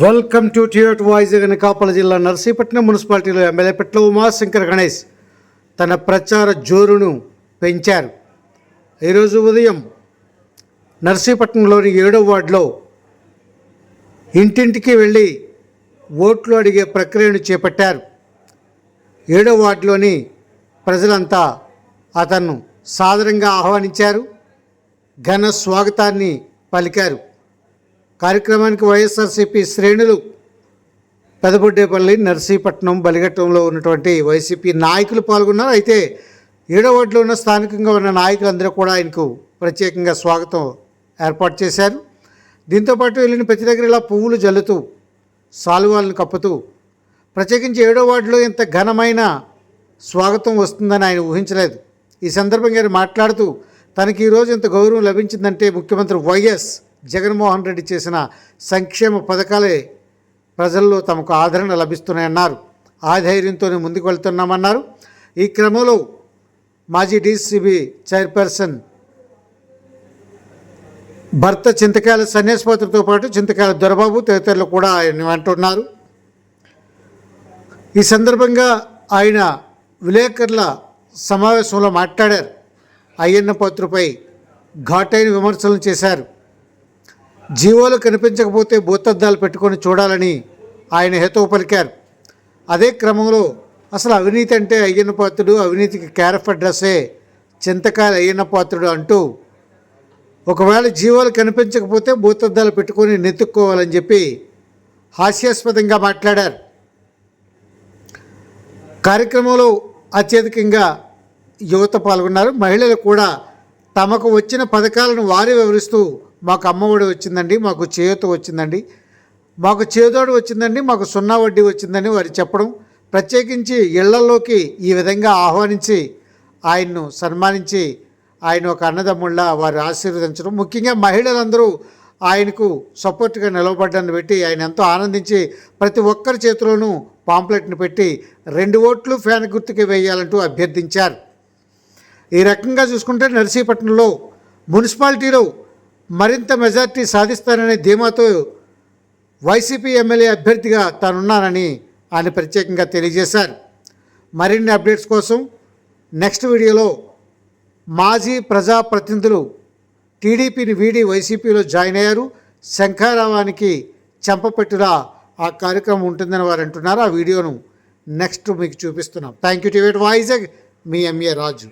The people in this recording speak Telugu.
వెల్కమ్ టు టియోట్ వాయిస్ కాపల జిల్లా నర్సీపట్నం మున్సిపాలిటీలో ఎమ్మెల్యే పెట్ల ఉమాశంకర్ గణేష్ తన ప్రచార జోరును పెంచారు. ఈరోజు ఉదయం నర్సీపట్నంలోని ఏడో వార్డులో ఇంటింటికి వెళ్ళి ఓట్లు అడిగే ప్రక్రియను చేపట్టారు. ఏడో వార్డులోని ప్రజలంతా అతన్ను సాదరంగా ఆహ్వానించారు. ఘన స్వాగతాన్ని పలికారు. కార్యక్రమానికి వైఎస్ఆర్సీపీ శ్రేణులు పెదబొడ్డేపల్లి నర్సీపట్నం బలిఘట్టంలో ఉన్నటువంటి వైసీపీ నాయకులు పాల్గొన్నారు. అయితే ఏడో వార్డులో ఉన్న స్థానికంగా ఉన్న నాయకులందరూ కూడా ఆయనకు ప్రత్యేకంగా స్వాగతం ఏర్పాటు చేశారు. దీంతోపాటు వెళ్ళిన ప్రతి దగ్గర ఇలా పువ్వులు జల్లుతూ సాలువాలను కప్పుతూ ప్రత్యేకించి ఏడో వార్డులో ఇంత ఘనమైన స్వాగతం వస్తుందని ఆయన ఊహించలేదు. ఈ సందర్భంగా ఆయన మాట్లాడుతూ తనకి ఈరోజు ఇంత గౌరవం లభించిందంటే ముఖ్యమంత్రి వైఎస్ జగన్మోహన్ రెడ్డి చేసిన సంక్షేమ పథకాలే ప్రజల్లో తమకు ఆదరణ లభిస్తున్నాయన్నారు. ఆ ధైర్యంతోనే ముందుకు వెళ్తున్నామన్నారు ఈ క్రమంలో మాజీ డీసీబీ చైర్పర్సన్ భర్త చింతకాయల సన్యాసపాత్రతో పాటు చింతకాయల దొరబాబు తదితరులు కూడా ఆయన వెంటున్నారు. ఈ సందర్భంగా ఆయన విలేకరుల సమావేశంలో మాట్లాడారు. అయ్యన్న పాత్రపై ఘాటైన విమర్శలు చేశారు. జీవోలు కనిపించకపోతే భూతద్దాలు పెట్టుకొని చూడాలని ఆయన హేతువు పలికారు. అదే క్రమంలో అసలు అవినీతి అంటే అయ్యన్న పాత్రుడు అవినీతికి క్యారఫ్ అడ్రస్సే చింతకాయలు అయ్యన్న పాత్రుడు అంటూ ఒకవేళ జీవాలు కనిపించకపోతే భూతద్దాలు పెట్టుకొని నెత్తుక్కోవాలని చెప్పి హాస్యాస్పదంగా మాట్లాడారు. కార్యక్రమంలో అత్యధికంగా యువత పాల్గొన్నారు. మహిళలు కూడా తమకు వచ్చిన పథకాలను వారే వివరిస్తూ మాకు అమ్మఒడి వచ్చిందండి మాకు చేయూత వచ్చిందండి. మాకు చేదోడు వచ్చిందండి మాకు సున్నా వడ్డీ వచ్చిందని వారు చెప్పడం ప్రత్యేకించి ఇళ్ళలోకి ఈ విధంగా ఆహ్వానించి ఆయన్ను సన్మానించి ఆయన ఒక అన్నదమ్ముళ్ళ వారు ఆశీర్వదించడం. ముఖ్యంగా మహిళలందరూ ఆయనకు సపోర్ట్గా నిలబడ్డాన్ని పెట్టి ఆయన ఎంతో ఆనందించి ప్రతి ఒక్కరి చేతిలోనూ పాంప్లెట్ని పెట్టి రెండు ఓట్లు ఫ్యాన్ గుర్తుకి వేయాలంటూ అభ్యర్థించారు. ఈ రకంగా చూసుకుంటే నర్సీపట్నంలో మున్సిపాలిటీలో మరింత మెజార్టీ సాధిస్తాననే ధీమాతో వైసీపీ ఎమ్మెల్యే అభ్యర్థిగా తానున్నానని ఆయన ప్రత్యేకంగా తెలియజేశారు. మరిన్ని అప్డేట్స్ కోసం నెక్స్ట్ వీడియోలో మాజీ ప్రజాప్రతినిధులు టీడీపీని వీడి వైసీపీలో జాయిన్ అయ్యారు. శంఖారావానికి చెంపపెట్టులా ఆ కార్యక్రమం ఉంటుందని వారు అంటున్నారు. ఆ వీడియోను నెక్స్ట్ మీకు చూపిస్తున్నాం. థ్యాంక్ యూ టివేట్ వాయిజాగ్ మీ ఎంఏ రాజు.